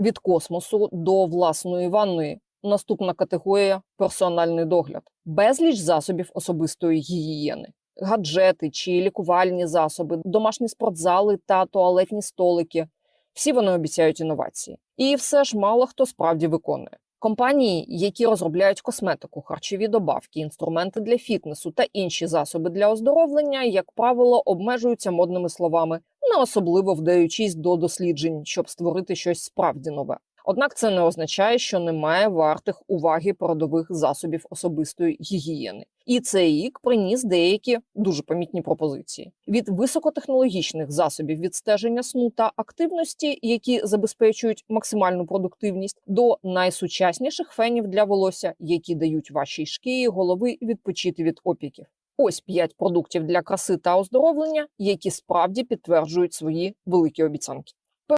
від космосу до власної ванної. Наступна категорія персональний догляд, безліч засобів особистої гігієни, гаджети чи лікувальні засоби, домашні спортзали та туалетні столики. Всі вони обіцяють інновації, і все ж мало хто справді виконує. Компанії, які розробляють косметику, харчові добавки, інструменти для фітнесу та інші засоби для оздоровлення, як правило, обмежуються модними словами, не особливо вдаючись до досліджень, щоб створити щось справді нове. Однак це не означає, що немає вартих уваги передових засобів особистої гігієни. І цей рік приніс деякі дуже помітні пропозиції від високотехнологічних засобів відстеження сну та активності, які забезпечують максимальну продуктивність, до найсучасніших фенів для волосся, які дають вашій шкірі голови відпочити від опіків. Ось п'ять продуктів для краси та оздоровлення, які справді підтверджують свої великі обіцянки.